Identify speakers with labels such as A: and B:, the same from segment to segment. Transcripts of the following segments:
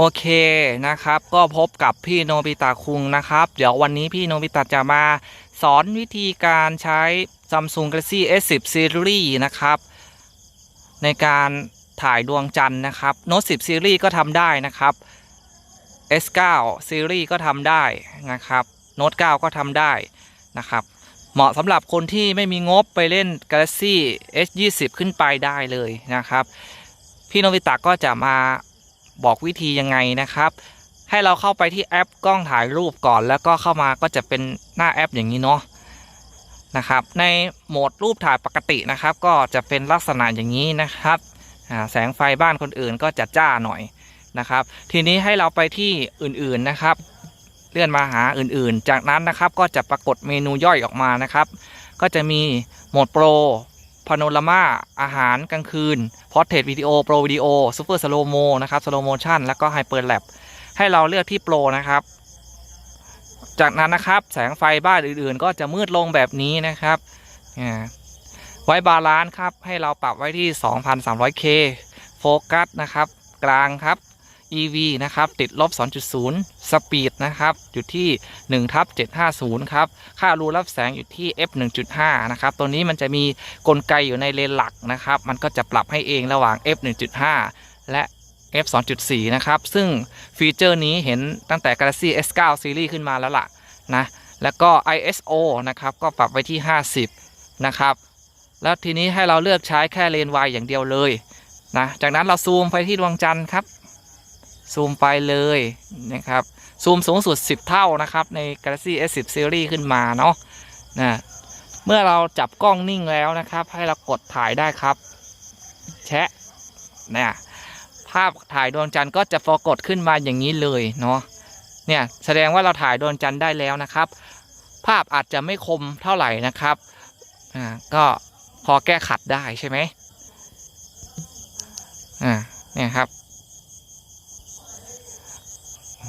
A: โอเคนะครับ ก็พบกับพี่โนบิตะคุงนะครับ เดี๋ยววันนี้พี่โนบิตะจะมาสอนวิธีการใช้ Samsung Galaxy S10 Series นะครับ ในการถ่ายดวงจันทร์นะครับ Note 10 Series ก็ทำได้นะครับ S9 Series ก็ทำได้นะครับ Note 9 ก็ทำได้นะครับ เหมาะสำหรับคนที่ไม่มีงบไปเล่น Galaxy S20 ขึ้นไปได้เลยนะครับ พี่โนบิตะก็จะมา บอกวิธียังไงนะครับ ให้เราเข้าไปที่แอปกล้องถ่ายรูปก่อน แล้วก็เข้ามาก็จะเป็นหน้าแอปอย่างนี้เนาะนะครับ ในโหมดรูปถ่ายปกตินะครับ ก็จะเป็นลักษณะอย่างนี้นะครับแสงไฟบ้านคนอื่นก็จะจ้าหน่อยนะครับ ทีนี้ให้เราไปที่อื่นๆนะครับ เลื่อนมาหาอื่นๆ จากนั้นนะครับก็จะปรากฏเมนูย่อยออกมานะครับ ก็จะมีโหมดโปร พาโนรามาอาหารกลางคืนพอร์เทรตวิดีโอโปรวิดีโอซูเปอร์สโลโมนะครับสโลโมชันแล้วก็ไฮเปอร์แลปให้เราเลือกที่โปรนะครับ จากนั้นนะครับแสงไฟบ้านอื่นๆ ก็จะมืดลงแบบนี้นะครับอ่ไว้บาลานซ์ครับให้เราปรับไว้ที่ 2,300K โฟกัสนะครับ กลางครับ EV นะครับติดลบ 2.0 สปีดนะครับอยู่ที่1ทับ750 ครับ ค่ารูรับแสงอยู่ที่ f 1.5 นะครับ ตัวนี้มันจะมีกลไกอยู่ในเลนหลักนะครับ มันก็จะปรับให้เองระหว่าง f 1.5 และ f 2.4 นะครับ ซึ่งฟีเจอร์นี้เห็นตั้งแต่ Galaxy S9 Series ขึ้นมาแล้วล่ะนะแล้วก็ ISO นะครับก็ปรับไว้ที่ 50 นะครับ แล้วทีนี้ให้เราเลือกใช้แค่เลนวายอย่างเดียวเลยนะจากนั้นเราซูมไปที่ดวงจันทร์ครับ ซูมไปเลยนะครับ ซูมสูงสุด 10 เท่านะครับ ใน Galaxy S10 Series ขึ้นมาเนาะนะเมื่อเราจับกล้องนิ่งแล้วนะครับ ให้เรากดถ่ายได้ครับ แชะเนี่ยภาพถ่ายดวงจันทร์ก็จะปรากฏขึ้นมาอย่างนี้เลยเนาะเนี่ยแสดงว่าเราถ่ายดวงจันทร์ได้แล้วนะครับ ภาพอาจจะไม่คมเท่าไหร่นะครับอ่าก็พอแก้ขัดได้ใช่ไหมอ่าเนี่ยครับ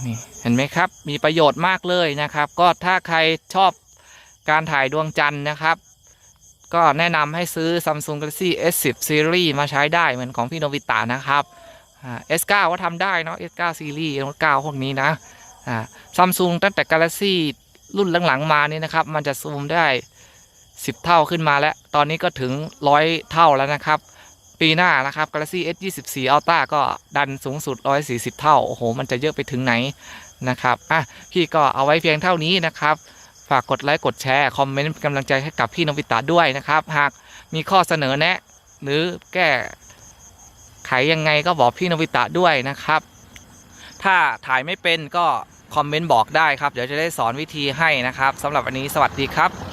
A: นี่เห็นไหมครับ มีประโยชน์มากเลยนะครับ ก็ถ้าใครชอบการถ่ายดวงจันทร์นะครับ ก็แนะนำให้ซื้อ Samsung Galaxy S10 Series มาใช้ได้เหมือนของพี่โนบิตะนะครับ S9 ก็ทำได้เนาะ S9 Series S9 พวกนี้นะอ่า Samsung ตั้งแต่ Galaxy รุ่นหลังๆมานี่นะครับ มันจะซูมได้ 10 เท่าขึ้นมาแล้ว ตอนนี้ก็ถึง 100 เท่าแล้วนะครับ ปีหน้านะครับ Galaxy S24 Ultra ก็ดันสูงสุด 140 เท่า โอ้โห มันจะเยอะไปถึงไหนนะครับ อะ พี่ก็เอาไว้เพียงเท่านี้นะครับ ฝากกดไลค์กดแชร์ คอมเมนต์กำลังใจให้กับพี่นวิตาด้วยนะครับ หากมีข้อเสนอแนะ หรือแก้ไขยังไงก็บอกพี่นวิตาด้วยนะครับ ถ้าถ่ายไม่เป็นก็คอมเมนต์บอกได้ครับ เดี๋ยวจะได้สอนวิธีให้นะครับสำหรับวันนี้สวัสดีครับ